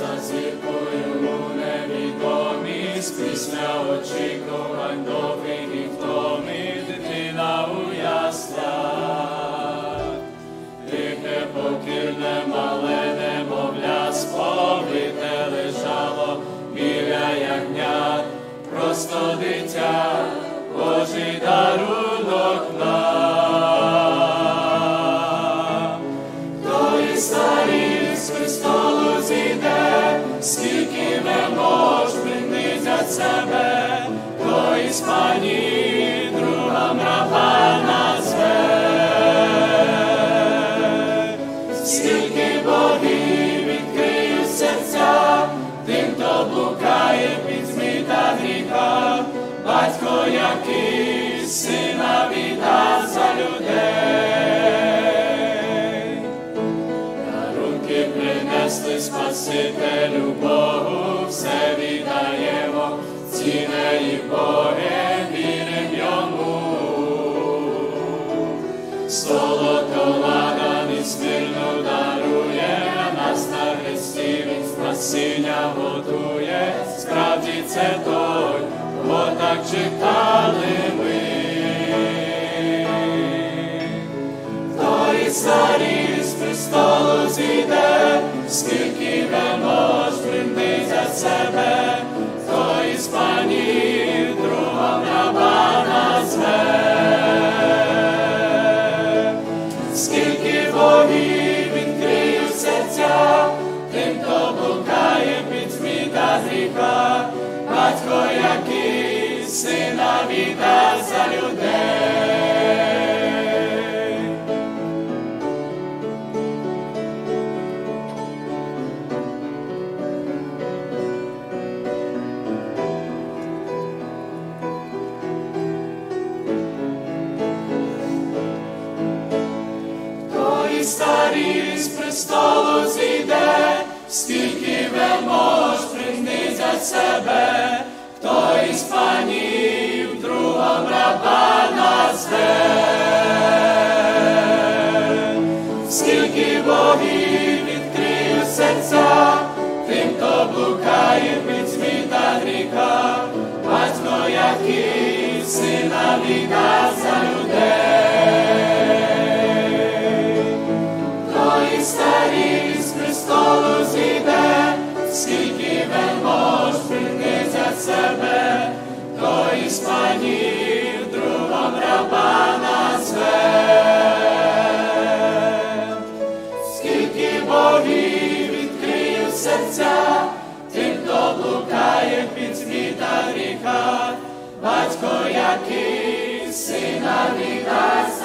за зіркою у невідомість, після очікувань довгих і втоми, дитина у яслах. Тихе покірне мале немовля, сповите лежало біля ягнят, просто дитя, Божий дарунок себе, той з пані другам раба назве. Скільки богів відкриють серця, тим, хто блукає під зміта гріха, батько, який сина віддав за людей. Дарунки принесли Спасителю Богу, все віддаємо, ціне і Боге, вірим йому. Смирно дарує, на хресті він спасіння готує, справді це той, кого так чекали ми. Той старий з престолу зійде, скільки вемож принизять себе, Скільки богів відкриють серця, тим, хто блукає під зміта гріха, батько, який сина віддав за людей. З престолу зійде, скільки вельмож принизять себе, хто із панів другом раба назве. Скільки богів відкриють серця, тим, хто блукає під зміта гріха, батько, який сина віддав Старий з зійде, скільки вельмож принизять себе, той із панів другом раба назве. Скільки богів відкриють серця, тим, хто блукає під зміта гріха, батько, який сина віддасть.